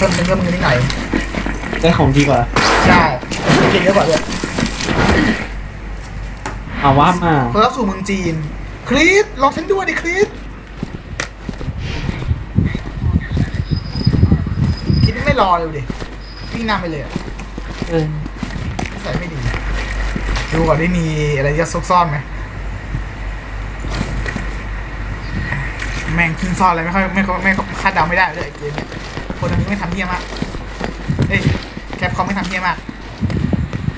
เพิ่มเพิ่มเงินนิดหน่อยได้ของดีกว่าใช่เก่งเยอะกว่าด้วยเอาว่ามาเพิ่มสู่เมืองจีน คริสลองฉันด้วยดิคริสคิดไม่รอเลยดิวิ่งนำไปเลยอะเออใส่ไม่ดี ดูก่อนได้มีอะไรจะซุกซ่อนไหมแม่งทิ้งซ่อนอะไรไม่ค่อยไม่ค่อยไม่ค่อยคาดเดาไม่ได้เลยไอ้เกมเนี้ย คนทำนี้ไม่ทำเที่ยมากเอ้ยแคปคอมไม่ทำเที่ยมาก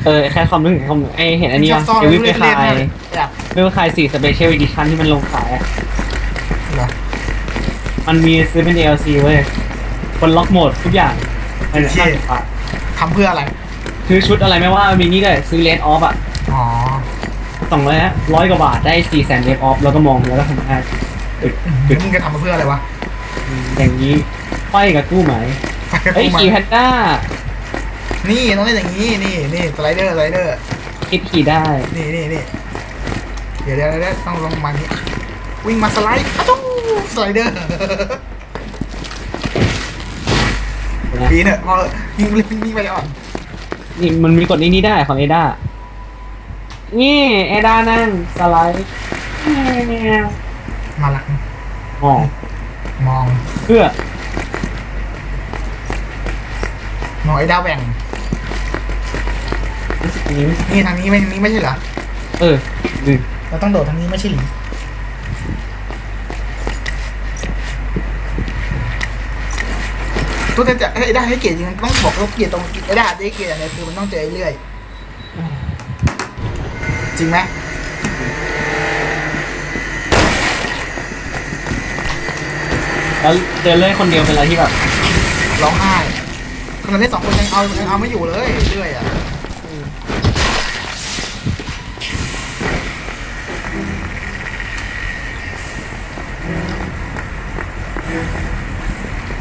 เออแค่คอมนึกถึงคอมไอเห็นอันนี้ชวะบซ่อนเดวิดเล่ไปนขายเล่นๆแบบเดวิดขายสี่สเปเชียลอีดิชั่นที่มันลงขายอะเหรอมันมีซื้อเป็น DLC เว้ยคนล็อกโหมดทุกอย่างในโอเคห้าสิบบาททำเพื่ออะไร คือชุดอะไรไม่ว่ามีนี่ก็ซื้อเลนออฟอะ อ๋อสองร้อยร้อยกว่าบาทได้สี่แสนเลนออฟแล้วก็มองแล้วก็ทำได้ตึกตึแล้วกมึงจะทำมาเพื่ออะไรวะ อย่างนี้ ไฟกับกู้ไหมไปกับเอ้ยกูมาขี่แพนด้านี่ต้องเล่นอย่างนี้นี่นี่สไลเดอร์สไลเดอร์ คิดขี่ได้ นี่นี่นี่เดี๋ยวเดี๋ยวเดี๋ยวต้องลงมานี้วิ่งมาสไลด์อ้าวสไลเดอร์นะปีเนอะพอยิงเลยยิงไปอ่อนนี่มันมีกดนี้นี้ได้ของเอด้านี่เอด้านั่งสไลด์มาละมองมองเพื่อ มองไอ้ดาวแบ่งรู้สึกนี้นี่ทางนี้ไม่ทางนี้ไม่ใช่เหรอ เออดึงเราต้องโดดทางนี้ไม่ใช่หรือตัวจะให้ได้ให้เกียรติจริงๆต้องบอกว่าเกียรติตรงไอ้ได้ได้เกียรติอย่างไรคือมันต้องเจอเรื่อย จริงไหมแล้วเดินเล่นคนเดียวเป็นอะไรที่แบบร้องไห้ ขนาดเล่นสองคนยังเอายังเอาไม่อยู่เลยเรื่อยอะ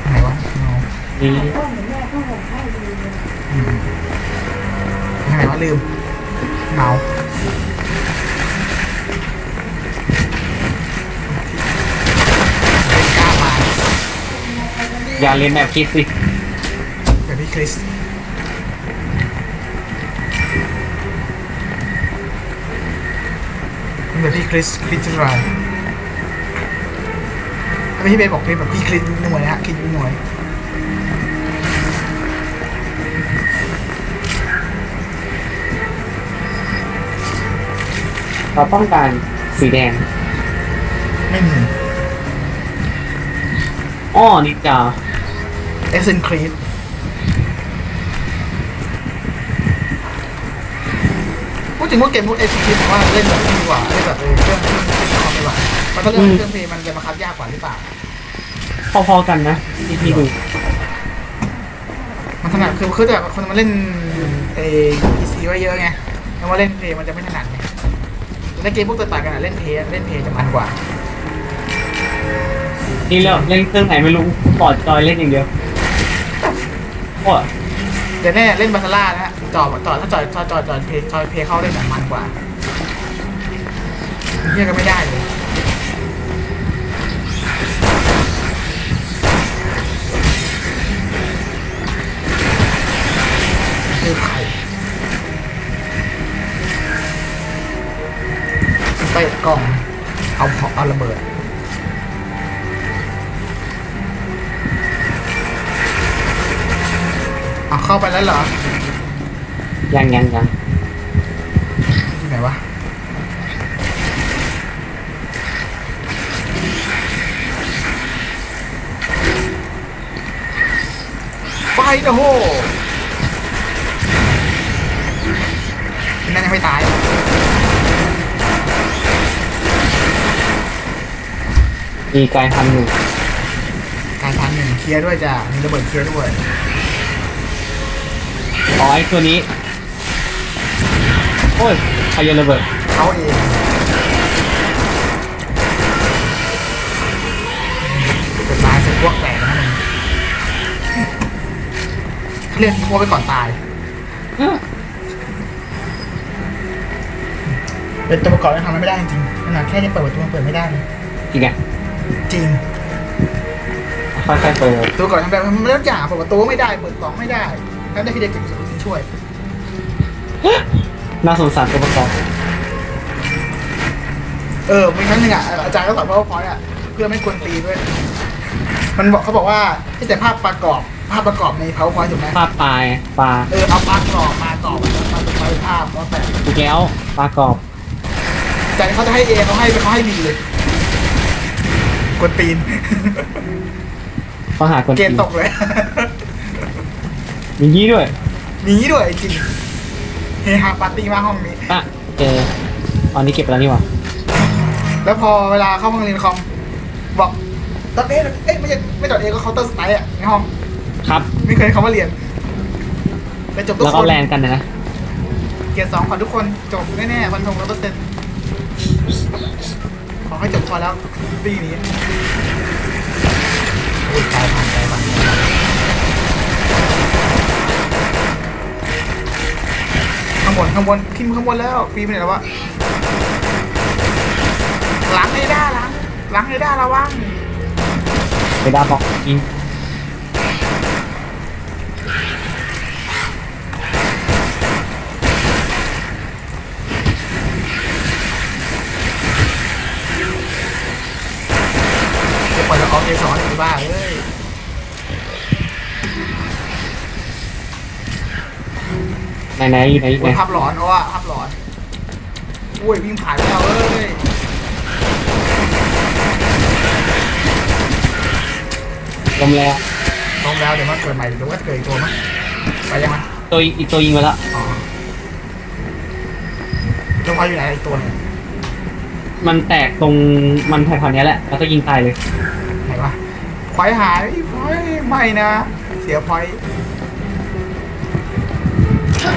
ไหนวะเอานี้ยังไงวะลืมเมาเป็นกล้ามาอย่าเรียนแบบคิดสิ คริสเดี๋ยวพี่คริสคริสจะไรถ้าพี่เบสบอกพี่แบบพี่คริสหน่วยนะฮะคริสหน่วยเราต้องการสีแดง ไม่มีอ้อนิจาเอเซนคริส พูดถึงว่าเกมพวกเอเซนคริสผมว่าเล่นแบบนี้ดีกว่าเล่นแบบเออเครื่องเครื่องคอมดีกว่าเพราะถ้าเล่นเครื่องเพลย์มันจะมาคับยากกว่าหรือเปล่า พอๆกันนะที่พี่ดูมันถนัดคือคือแต่คนมันเล่นเอพีซีไว้เยอะไงแล้วว่าเล่นเพลย์มันจะไม่ถนัดไงแต่ถ้าเกมพวกต่างๆกันอะเล่นเพลย์เล่นเพลย์จะมันกว่านี่แล้วเล่นเครื่องไหนไม่รู้ปอดจอยเล่นอย่างเดียวโอ้แต่แน่เล่นบาซาร่านะฮะ จอจอถ้าจอจอจอจอเพย์จอเพย์เข้าเล่นแบบมันกว่าเฮียก็ไม่ได้เลยคือใครไปกล่อง เอาพอเอาระเบิดเอาเข้าไปแล้วเหรอ ยังยังยังที่ไหนวะไฟนะโหนั่นยังไม่ตาย มีกายพันธุ์หนึ่งการทานหนึ่งเคลียร์ด้วยจ้ะมีระเบิดเคลียร์ด้วย อ๋อไอตัวนี้โอ้ยใครโยนระเบิดเขาเองจะตายเสร็จพวกแตกนะมึงเรียกทิ้งพวกไปก่อนตายเป็นตัวประกอบที่ทำอะไรไม่ได้จริงๆขนาดแค่จะเปิดประตูมันเปิดไม่ได้เลยอีกอะจริงอค่อยๆโตตัวก่อนทำแบบมันไม่ต้องจ่าเปิดประตูไม่ได้เปิดกล่องไม่ได้แล้วได้พี่เด็กเก็บสิ่งช่วย น่าสงสารตัวประกอบเออมีครั้งหนึ่งอะอาจารย์ก็สอน powerpoint อะเพื่อไม่ควรตีด้วย มันบอกเขาบอกว่าให้แต่ภาพประกอบภาพประกอบใน powerpoint ถูกไหมภาพปลายปลาเออเอาปลากรอบมากรอบแล้วมาเป็นภาพแล้วแต่อีกแล้วปลากรอบแต่เขาจะให้เอเขาให้เขาให้บีเลยกวนตีนต้องหาคนเกมตกเลย มีงี้ด้วยหนีด้วยจริง เฮฮาปาร์ตี้มากห้องนี้ อะเจอตอนนี้เก็บไปแล้วนี่หว่าแล้วพอเวลาเข้าห้องเรียนคอมบอกตอนเอเอ้ยไม่ใช่ไม่ตอนเอก็เคาน์เตอร์สไตล์อะในห้องครับ ไม่เคยเขามาเรียนไปจบทุกแล้วคก็นแลนกันนะ เกียร์สองขอทุกคนจบแน่ๆวันทงร้อยเปอร์เซ็นต์ขอให้จบพอแล้วปีนี้โอ้ยตายผ่านตายผ่านางบนข้างบนขึ้นข้างบนแล้วปีไปไหนแล้ววะหลังไอ้ด้าหลังหลังไอ้ด้าระวังไปดาบอกยิงเดี๋ยวปล่อยเราออกเกสรอีกบ้าเอ้ย ไหนๆอยู่ไหนอยู่ไหโอ้นยภาพหลอนเอาอะภาพหลอนอุ้ยวิ่งผ่านแล้วเอ้ยลมแล้วลงแล้วเดี๋ยวมันเกิดใหม่เดี๋ยวว่าจะเกิดอีกตัวมั้ยไปยังไงตัวอีกตัวยิงไปแล้วอ๋อลงมาอยู่ไหนอีกตัวหนึงมันแตกตรงมันแถวๆเนี้ยแหละ แล้วก็ยิงตายเลย ไหนวะพอยหายพอยไม่นะ เสียพอย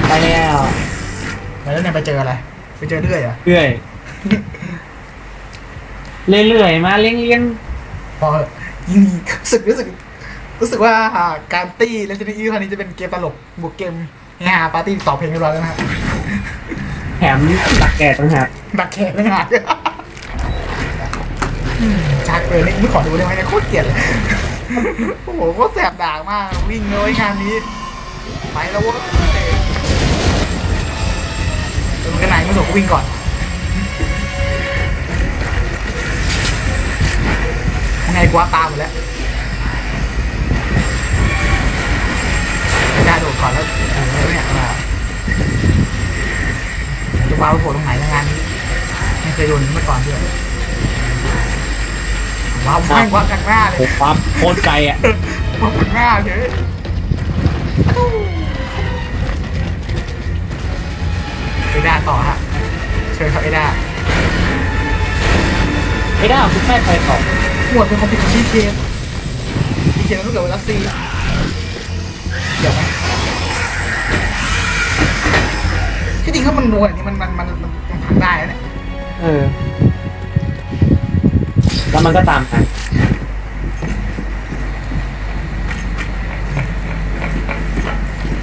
ไปแล้วแล้วเนี่ยไปเจออะไร ไปเจอเรื่อยเหรอะเรื่อยเรื่อยๆมาเลี้ยงเลี้ยงพอยิงรู้สึกรู้สึก รู้สึกว่าอ่าการตี้และซีรีส์ครั้งนี้จะเป็นเกมตลกบวกเกมเฮฮาปาร์ตี้ต่อเพลงเรียบร้อยแล้วนะฮะแถมตักแก่ต่างหากดักแขนไม่หายอืมชาเกินนี่ไม่ขอดูได้ไหมเนี่ยโคตรเกลียดเลยโอ้โหโคตรแสบด่างมากวิ่งเลยงานนี้ ไปแล้วเวะ เป็นกันไหนไม่สนก็วิ่งก่อนยังไงกว่าตามหมดแล้วไม่ได้โดดก่อนแล้วโอ้โหเนี่ยว่าจะวางโผล่ตรงไหนในงานนี้ไม่เคยโดนเมื่อก่อนด้วยว้าวไม่ว่ากันหน้าเลยโอ้ปั๊บโคตรไกลอะว่ากันหน้าเลย เอด้าต่อฮะเชิญครับเอด้าไม่ได้คุณแม่ไปต่อหมวดเป็นความผิดของพี่เคนพี่เคนต้องเกิดวันรัสซีเดี๋ยวไหมที่จริงถ้ามันโดนอย่างนี้มันมันมันมันมันพังได้นะเนี่ยเออ แล้วมันก็ตามไป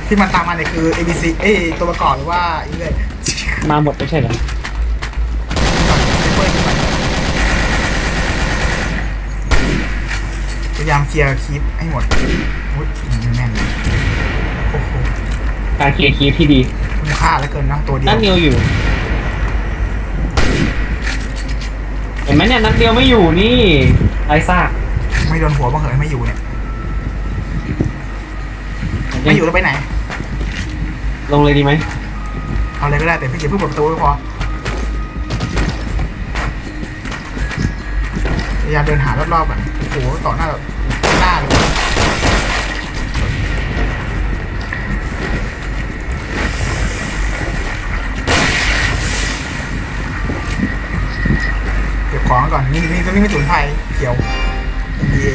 ที่มันตามมาเนี่ยคือ A B C เอยตัวประกอบหรือว่าอีเลย มาหมดไม่ใช่เหรอพยายามเคลียร์คลิปให้หมดอุ้ยแน่นเลยโอ้โหการเคลียร์คีย์ที่ดีคุ้มค่าเหลือเกินนะตัวเดียนัวดเดียวอยู่ เห็นไหมเนี่ยนัดเดียวไม่อยู่นี่ไอ้ซากไม่โดนหัวบ้างเหรอไม่อยู่เนี่ยไม่อยู่แล้วไปไหน ลงเลยดีไหม เอาเลยก็ได้แต่พี่เกียร์เพิ่งเปิดประตูก็พอพยายามเดินหารอบๆก่อนโอ้โหต่อหน้าบบหน้าเลยเก็บของก่อนนี่นี่ตรงนี้ไม่สูญภัยเขียว NBA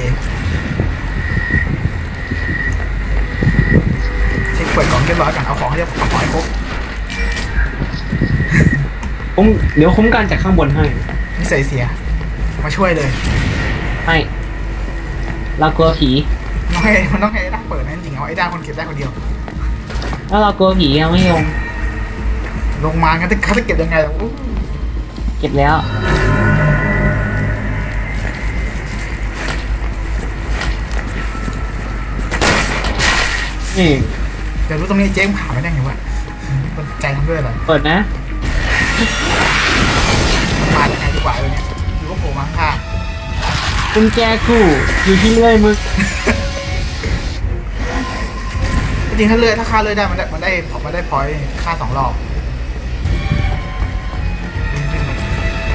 เช็คเปิดกล่องเรียบร้อยก่อนเอาของให้เรียบเอาของให้ครบ คุ้มเดี๋ยวคุ้มกันจากข้างบนให้ นิสัยเสีย มาช่วยเลยให้ เรากลัวผีน้องให้มันต้องให้ไอ้ด้าเปิดนะจริงๆเอาไอ้ด้าคนเก็บได้คนเดียวแล้วเรากลัวผีเอาไม่ลง ลงมาเขาจะเขาจะเก็บยังไงล่ะอู้เก็บแล้วเนี่ เดี๋ยวรู้ตรงนี้เจ๊งผ่านไม่ได้ไงวะมันใจทำด้วยอะไรเปิดนะ มายังไงดีกว่าเลยเนี่ยหรือว่าโผล่มาข้างกุญแจคู่อยู่ที่เลื่อยมึกๆจริงๆถ้าเลื่อยถ้าค่าเลื่อยได้มันได้มันได้ผมมันได้พอยต์ค่าสองรอบ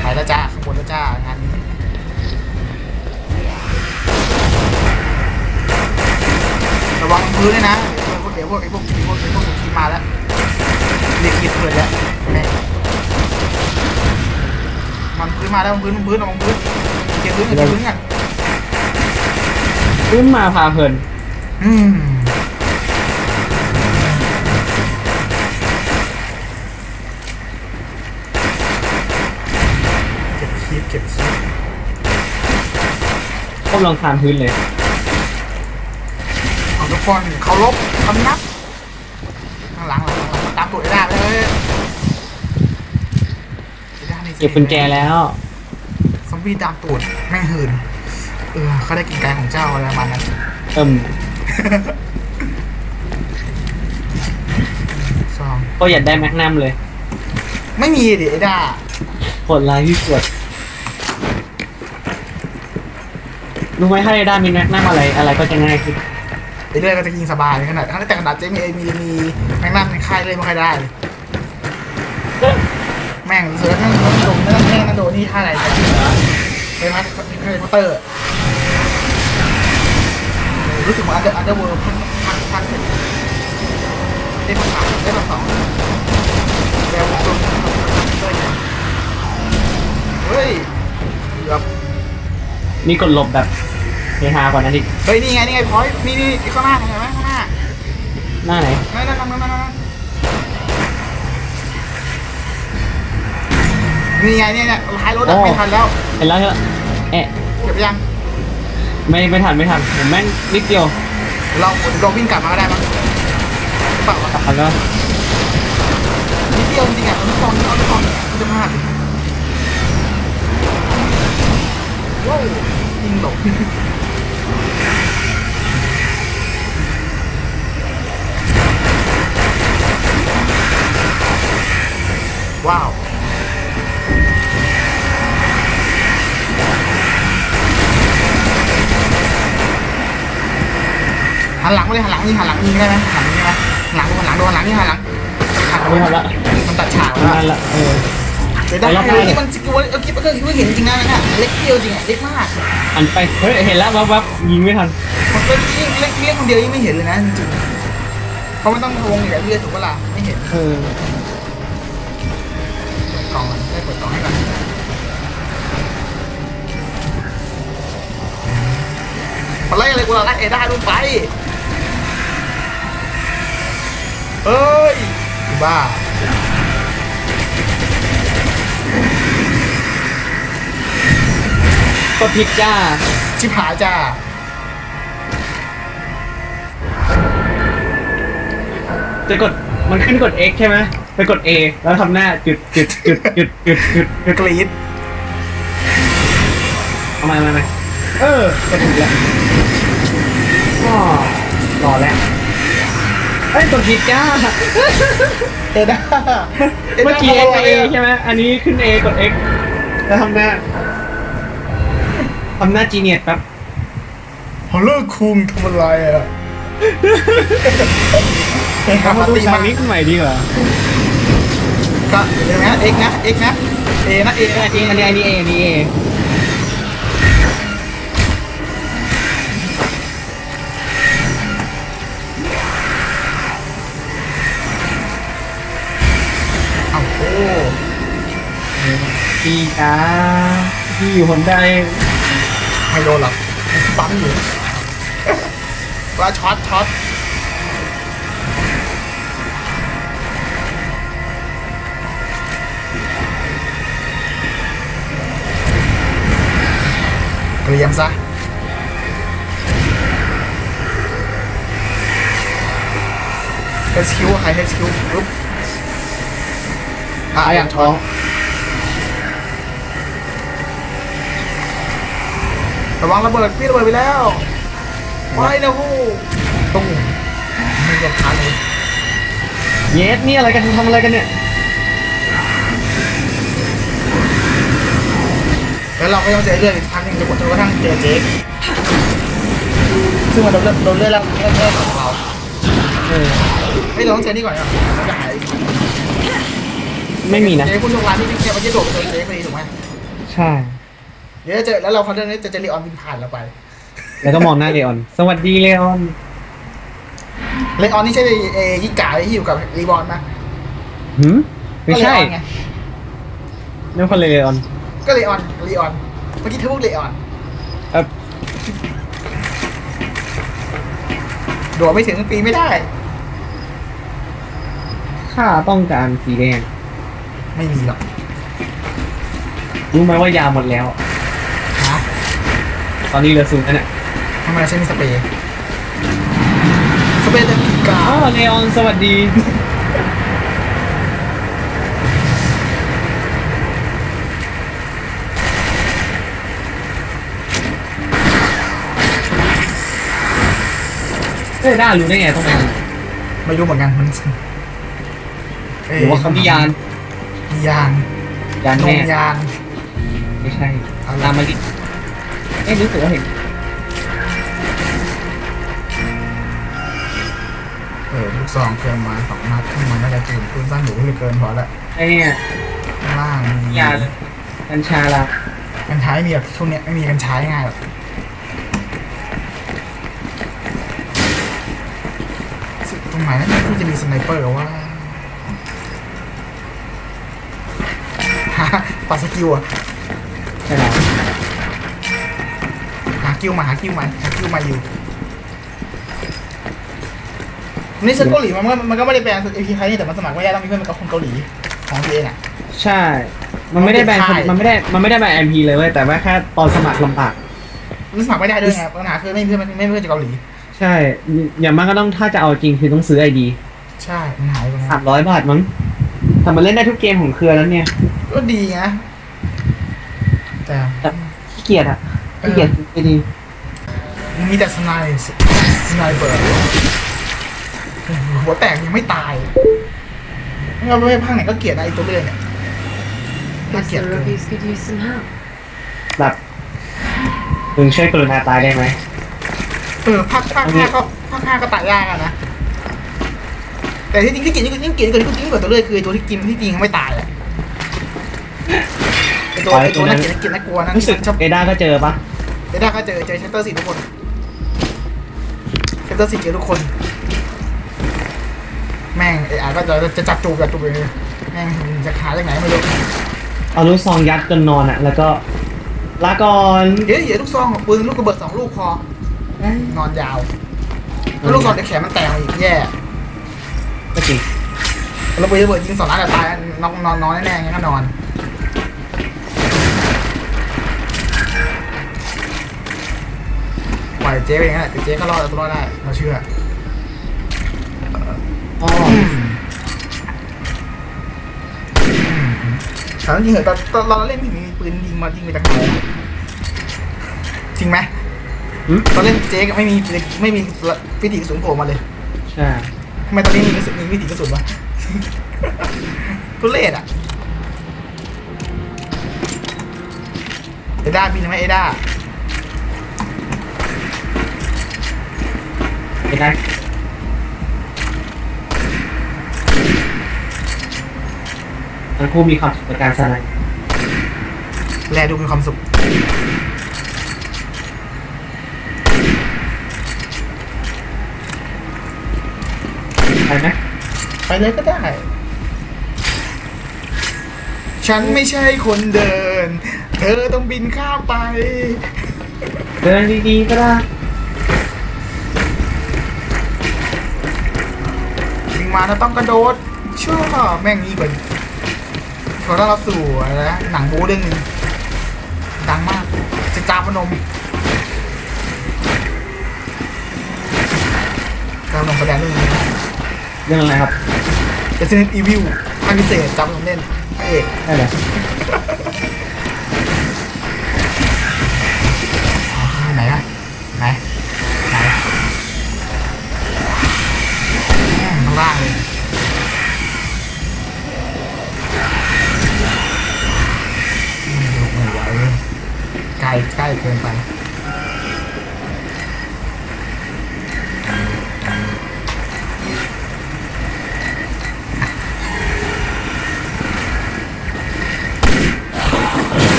ไปแล้วจ้าข้างบนแล้วจ้างานนี้ระวังพื้นเลยนะเดี๋ยวพวกเดี๋ยวพวกไอ้พวกไอ้พวกไอ้พวกทีมมาแล้วเรียกคิดเพื่อนแล้วแม่ มันพื้นมาแล้วมันพื้นมันพื้นระวังพื้นเก็บพื้นกันเก็บพื้นกันขึ้นมาพาเพลินอืมเก็บคีบเก็บคีบก้มลองคานพื้นเลย เอาทุกคนเคารพคำนับข้างหลังหลังหลังมาตามตัวไอ้ด้าไปเลยไอ้ด้านี่สิเก็บกุญแจแล้ว ซอมบี้ตามตูดแม่งหืน เออเขาได้กินไก่ของเจ้าอะไรประมาณนั้นเอิ่มซองก็อยากได้แมกนัมเลย ไม่มีดิไอ้ด้าโหดร้ายที่สุดรู้ไหมถ้าไอ้ด้านมีแมกนัมอะไรอะไรก็จะง่ายขึ้นไอ้เรื่อยก็จะยิงสบายขนาดแต่ขนาดเจมีเอมีมีแม่งนั่งในค่ายเลยไม่ค่อยได้เลยแม่งเสือนั่งนั่ง โดนนั่งแม่งนั่งโดนนี่ท่าไหนไปพัดไปพัตเตอร์รู้สึกว่าอันเดอร์อันเดอร์เวิร์พันพันพันเสร็จได้พันสามได้พันสองแล้วโดนพันพันเลยเฮ้ยเกือบมีกดหลบแบบเฮฮากว่านั้นอีกเฮ้ยนี่ไงนี่ไงพอยนี่นี่ข้างหน้าเห็นไหมข้างหน้าหน้าไหนนั่นนั่นนั่นนั่น นั่นนี่ไงเนี่ยเนี่ยท้ายรถอะไม่ทันแล้วเห็นแล้วเหรอเอ๊ะเก็บยังไม่ไม่ทันไม่ทันผมแม่งนิดเดียวเราเราวิ่งกลับมาก็ได้มั้งเปล่าวะกลับมาก็นิดเดียวจริงๆอะเอาลูกซองเอาลูกซองเนี่ยมันจะพลาดว้าวยิงหลบ หันหลังไปเลยหันหลังยิงหันหลังยิงได้ไหมหันหลังยิงได้ไหมหันหลังโดนหันหลังโดนหันหลังนี่หันหลังหันหลังไม่ทันละมันตัดฉากแล้วนั่นละเออเดี๋ยวได้ไปรอบหน้าที่มันสกิลเอาคลิปก็คือเห็นจริงนะเนี่ยเล็กเดียวจริงอะเล็กมากหันไปเฮ้ยเห็นแล้ววับวับยิงไม่ทันมันก็ยิ่งเล็กเลี้ยงคนเดียวยิ่งไม่เห็นเลยนะจริงๆเพราะมันต้องวงใหญ่เลือดถูกปะล่ะไม่เห็นเออเปิดกล่องมันได้เปิดกล่องให้ก่อนมาไล่อะไรกูล่ะไล่เอด้าดูไป เอ้ยอีบ้าก็ผิดจ้า ชิบหายจ้า จะกดมันขึ้นกด X ใช่ไหมไปกด A แล้วทำหน้าจุดจุดจุดจุดจุดจุดจุดกรี๊ดเอามามามาเออก็ถูกแล้วอ๋อรอแล้ว เอ้ยกดผิดจ้าเอด้าเมื่อกี้ X กับ A ใช่ไหมอันนี้ขึ้น A กด X แล้วทำหน้าทำหน้าจีเนียแป๊บฮอลเลอร์คุงทำอะไรอะเฮ้ยเอามามาดูตีฉากมานี้ขึ้นใหม่ดีกว่าก็เดี๋ยวนะเอ็กนะเอ็กนะเอนะเออันะนนี้อันนี้อันนี้ A อันนี้ A เอ พี่จ้าพี่อยู่คนใดไม่โดนหรอกปั๊มอยู่ว่าช็อตช็อตเกรียมซะเฮสคิวใครเฮสคิวปุ๊บอะอย่างช็อต ระวังระเบิดพี่ระเบิดไปแล้วไปนะฮู้ตุ้มมีรองเท้าเลยเยสนี่อะไรกันทำอะไรกันเนี่ยแล้วเราก็ต้องเจอเรื่องอีกครั้งหนึ่งจนกระทั่งเจอเจ๊ซึ่งมันโดนเลื่อนโดนเลื่อนแล้วเลื่อนเลื่อนของเราเออเฮ้ยเราต้องเจอนี่ก่อนนะมันจะหายไม่มีนะ เจ๊คุณโรงงานที่พี่แกมันจะโดดไปเจอเจ๊พอดีถูกไหมใช่ เดี๋ยวจะเจอแล้วเราเขาเรื่องนี้จะเจอรีออนบินผ่านเราไปแล้วก็มองหน้าเลออน สวัสดีเลออนรีออนนี่ใช่เอยิกาที่อยู่กับรีบอลไหมหืมไม่ใช่ก็เลออนไงนั่นคนเลออนก็รีออนรีออนเมื่อกี้เธอพูดรีออนเออโดดไม่ถึงปีไม่ได้ ข้าต้องการสีแดง ไม่มีหรอก รู้ไหมว่ายาหมดแล้วฮะ ตอนนี้เหลือศูนย์แล้วเนี่ยทำไมเราใช้มีสเปรย์สเปรย์จะกีกาอ๋อเลออนสวัสดีเฮ้ยด้ารู้ได้ไงต้องเป็นไม่รู้เหมือนกันมันหรือว่าเขามียานมียานยานนแน่มยานไม่ใช่อะไรตามมาดิ เอ้ยรู้สึกว่าเห็นเออลูกซองเครื่องไม้สองนัดขึ้นมาน่าจะจูนปืนสั้นหนูเหลือเกินพอละไอ้เนี่ยข้างล่างมียานกัญชาละกันใช้มีแบบช่วงเนี้ยไม่มีกันใช้ง่ายหรอกตรงไหนนะที่จะมีสไนเปอร์ว่าฮะปัดสกิลอะใช่แล้วหา คิวมาหาคิวมาหาคิวมาอยู่ นี่ฉันเกาหลีมันก็มันก็ไม่ได้แบนเอพีไทยนี่แต่มันสมัครไม่ได้ต้องมีเพื่อนเป็นกับคนเกาหลีของตัวเองอะ ใช่ มันไม่ได้แบนใช่มันไม่ได้ มันไม่ได้แบนแอมพีเลยเว้ย แต่ว่าแค่ตอนสมัครลำบากมันสมัครไม่ได้ด้วยไงปัญหาคือไม่มีเพื่อนไม่มีเพื่อนจากเกาหลี ใช่ อย่างมากก็ต้องถ้าจะเอาจริงคือต้องซื้อไอดีใช่มันหายไปสามร้อยบาทมั้งแต่มันเล่นได้ทุกเกมของเครือแล้วเนี่ย ก็ดีนะ แต่แต่ขี้เกียจอะขี้เกียจ ไอดีมีแต่สไนส์สไนเปอร์หัวแตกยังไม่ตายไม่เอาไม่พังไหนก็เกลียดนะไอ้ตัวเลื่อยเนี่ยน่า Guess เกลียด the เกิน rookies could use some help. แบบมึงช่วยกรุณาตายได้ไหมเออภาคภาคห้าก็ภาคห้าก็ตายยากอะนะแต่ที่จริงที่เกลียดยิ่งเกลียดกว่าที่ยิ่งกว่าตัวเลื่อยคือไอ้ตัวที่กินที่จริงไม่ตายอะไอ้ตัวไอ้ตัวน่าเกลียดน่าเกลียดน่ากลัวนะรู้สึกชอบเอด้าก็เจอปะ เดด้าก็เจอเจอชัตเตอร์สี่ทุกคนชัตเตอร์สี่เจอทุกคน แม่งไอ้อาก็จะจะจับจูบจับจูบเลยแม่งจะหาจากไหนไม่รู้เอาลูกซองยัดจนนอนอะแล้วก็ลาก่อนเดี๋ยวเดี๋ยวลูกซองของปืนลูกกระเบิดสองลูกพอนอนยาวแล้วลูกซองจะแขนมันแตกมาอีกแย่ก็จริงแล้วปืนระเบิดยิงสองนัดอะตายนอนนอนนอนแน่ๆงั้นก็นอน ปล่อยเจ๊ไปอย่างนั้นแหละแต่เจ๊ก็รอดเอาตัวรอดได้ เราเชื่ออ๋อถามจริงเหรอตอนตอนเราเล่นไม่มีปืนยิงมายิงไปจากไหนจริงไหมหืมตอนเล่นเจ๊ก็ไม่มีไม่มีวิถีกระสุนโผล่มาเลยใช่ทำไมตอนนี้มีกระสุนมีวิถีกระสุนวะ ทุเรศอะเอด้าบินไหมเอด้า ไม่ได้ทั้งคู่มีความสุขกับการสไนด์แลดูมีความสุข ไปไหมไปเลยก็ได้ ฉันไม่ใช่คนเดิน เธอต้องบินข้ามไป เดินดีๆก็ได้ มาถ้าต้องกระโดดชั่วแม่งนี้กว่าขอต้อนรับสู่อะไรนะหนังบูเรื่องหนึงดังมากจะจาพนมกำลังแสดงเรื่องนี้เรื่องอะไรครับ Resident Evil ภาคพิเศษจาพนมเล่นพระเอกได้เลย ไกลใกล้เกินไป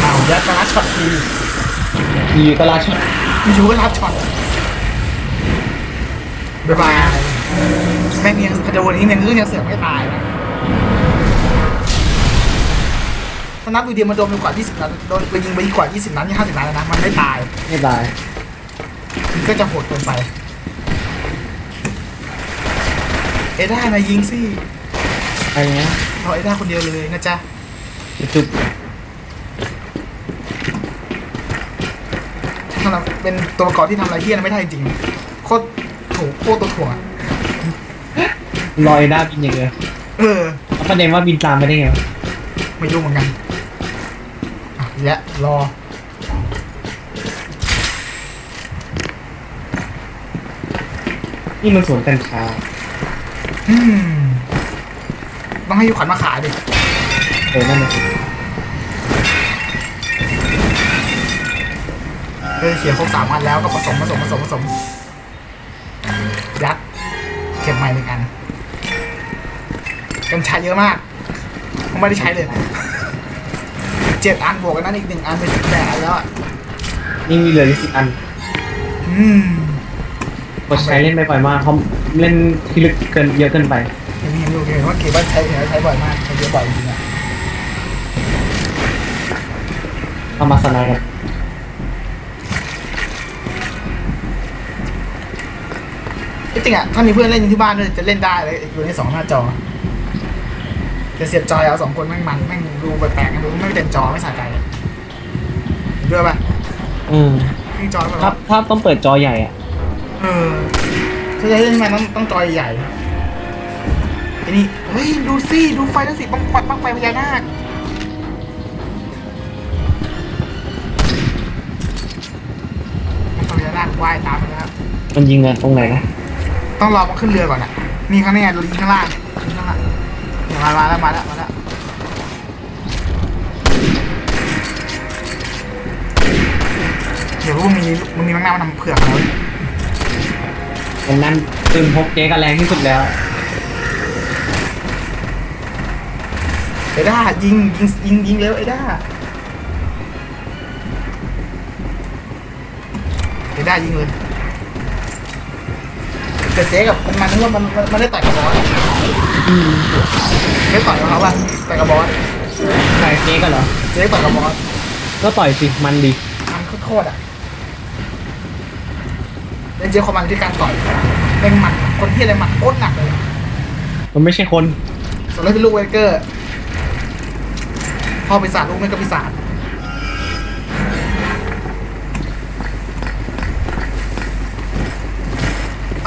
เอายัดกระลัดช็อตทีมีอยู่ตลาดช็อตอยู่ก็รับช็อตบ๊ายบายแม่งยังกระโดดนี้ยังเรื่องยังเสือกไม่ตายนะ ถ้านับดูเดียวมันโดนไปกว่า 20นัดโดนไปยิงไปกว่า 20นัดนี่50นัดแล้วนะ มันไม่ตาย ไม่ตายมันก็จะโหดเกินไป เอด้านะยิงสิอะไรเงี้ยเอาเอด้าคนเดียวเลยนะจ๊ะ จุดทำเป็นตัวประกอบที่ทำอะไรเฮี้ยนะไม่ได้จริงๆโคตรโถโคตรตัวถ่วงอะลอยด้าบินอย่างเดียวเออแล้วประเด็นว่าบินตามไปได้ไงวะไม่ยุ่งเหมือนกันอะ และรอ นี่มันสวนกัญชาอืมต้องให้ยูขันมาขายดิเออนั่นเลยเออเขียนครบสามวันแล้วก็ผสมผสมผสมผสมยัดเก็บใหม่หนึ่งอันกัญชาเยอะมากผมไม่ได้ใช้เลยนะ เจ็ดอันบวกกันนั้นอีกหนึ่งอันเป็นสิบแปดอันแล้วอะนี่มีเหลืออยู่สิบอันอืมกดใช้เล่นไปบ่อยมากเขาเล่นที่ลึกเกินเยอะเกินไปยังมียังมีโอเคว่าเก็บว่าใช้เห็นว่าใช้บ่อยมากใช้เยอะบ่อยจริงๆอะเอามาสนายกันจริงๆอะถ้ามีเพื่อนเล่นอยู่ที่บ้านด้วยจะเล่นได้เลยอยู่ในสองหน้าจอ จะเสียบจอยเอาสองคนแม่งมันแม่งดูแปลกๆดูไม่เต็มจอไม่สะใจด้วยป่ะอืมที่จอแบบถ้าว่าถ้าต้องเปิดจอใหญ่อะเออถ้าจะเล่นทำไมต้องต้องจอยใหญ่ไอ้นี่เฮ้ยดูสิดูไฟทั้งสิบังปัดบังไฟพญานาคบังไฟพญานาคว่ายตามไปแล้วมันยิงอะตรงไหนนะต้องรอมันขึ้นเรือก่อนอะนี่ข้างนี้เรายิงข้างล่างยิงข้างล่างเนี่ย มามาแล้วมาแล้วมาแล้วเดี๋ยวรู้ว่ามีมันมีมังนามันทำเผือกแล้วอย่างนั้นปืนพกเจ๊ก็แรงที่สุดแล้วไอ้ด้ายิงยิงยิงยิงเร็วไอ้ด้าไอ้ด้ายิงเลยแต่เจ๊กับมันมันนึกว่ามันมันมันได้ต่อยกับบอส ไม่ต่อยกับเขาป่ะต่อยกับบอสใครเจ๊ก็เหรอ เจ๊ต่อยกับบอสก็ต่อยสิมันดีมันโคตรๆอะเล่นเจ๊ความมันที่การต่อยเป็นหมัดคนที่อะไรหมัดโคตรหนักเลยมันไม่ใช่คนส่วนเล่นเป็นลูกเวเกอร์พ่อปีศาจลูกแม่ก็ปีศาจ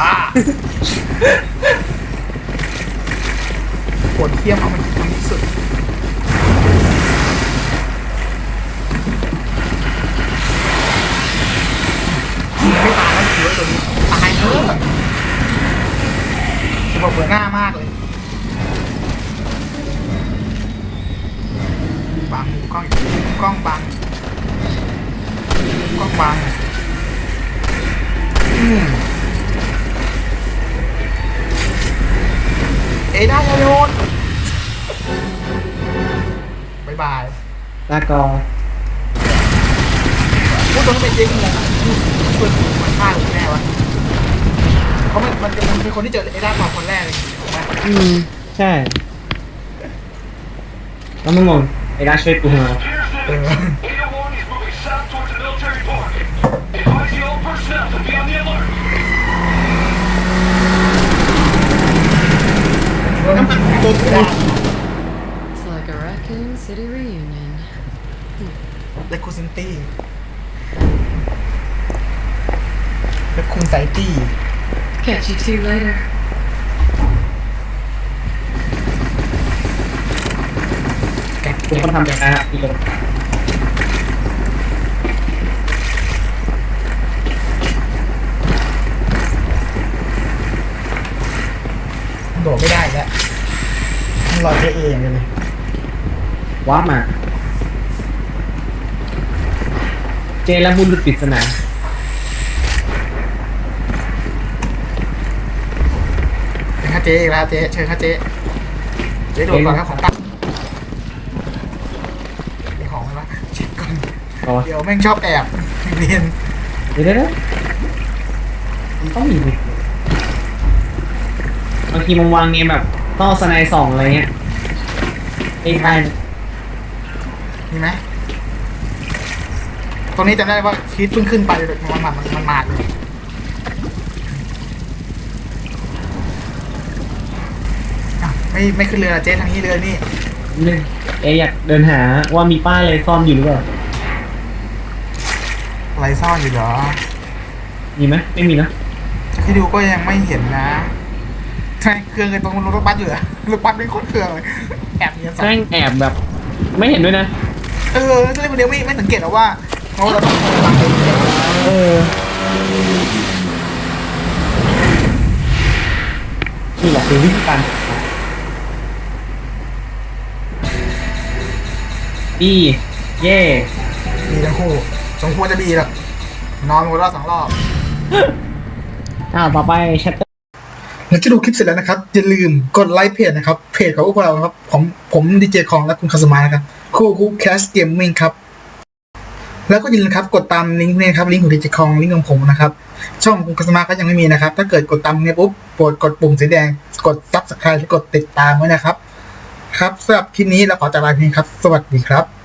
อ่า ปวดเทียมเอามันทำที่สุดไม่ตายแล้วถือว่าตัวนี้ตายเนอะผมบอกเบื่อหน้ามากเลยบังกล้องกล้องบังกล้องบังอืม เอด้าชายโยนบายบายลากอพูดตรงนี้เป็นเจ๊งงงอะพูดช่วยมันฆ่าหรือแน่วะเพราะมันมันมันเป็นคนที่เจอเอด้าตอนคนแรกเลยถูกไหมอืม ใช่ แล้วมันงงไอ้ด้าช่วยกูมาเออ801 is moving south towards the military park. Advising all personnel to be on the alert. น้ำมันโดนได้ It's like a Raccoon City reunion. เลคูซินตี้เลคูนไซตี้ Catch you two later. แกะทุกคนทำอย่างนั้นอะพี่ โดดไม่ได้แล้วต้องรอเจเออย่างเดียวเลยวาร์ปมา เจและบุญหลุดปริศนาเชิญค่ะเจอีกแล้วเจเชิญค่ะเจเจโดดก่อนครับของตั้งมีของไหมวะเช็คก่อนเอาวะเดี๋ยวแม่งชอบแอบเรียนเดี๋ยวเดี๋ยวเดี๋ยวมันต้องมีดิบาง ทีมันวางเกมแบบต้องเอาสไนด์สองอะไรเงี้ยเอ้ยได้นะมีไหมตรงนี้จำได้ว่าคิดเพิ่งขึ้นไปเลยมันมันมันมาเลยอะไม่ไม่ขึ้นเรือเจ๊ทางนี้เรือนี่นึงเอะอยากเดินหาว่ามีป้ายอะไรซ่อนอยู่หรือเปล่าอะไรซ่อนอยู่เหรอมีไหมไม่มีนะที่ดูก็ยังไม่เห็นนะ ใช่เครื่องไอ้ตรงรถบัสอยู่อะรถบัสเป็นโคตรเครื่องเลยแอบเนียนสัตแม่งว์แอบแบบ ไม่เห็นด้วยนะ เออเล่นคนเดียวไม่ไม่สังเกตหรอกว่าเพราะเราต้องวางเองเออนี่แหละคือวิธีการอีเย่บีทั้งคู่สมควรจะบีหรอกนอนคนละสองรอบอ้าวต่อไปชัตเตอร์ห ลังจากดูคลิปเสร็จแล้วนะครับ อย่าลืมกดไลค์เพจนะครับ เพจของพวกเราครับผมผมดีเจของและคุณคาสมานะครับคู่คู่แคสเกมมิ่งครับ แล้วก็อย่าลืมครับกดตามลิงก์นี้ครับลิงก์ของดีเจคองลิงก์ของผมนะครับ ช่องคุณคาสมาก็ยังไม่มีนะครับ ถ้าเกิดกดตามเนี่ยปุ๊บโปรดกดปุ่มสีแดง กดซับสไครต์กดติดตามไว้นะครับ ครับสำหรับคลิปนี้เราขอจากลาเพียงครับ สวัสดีครับ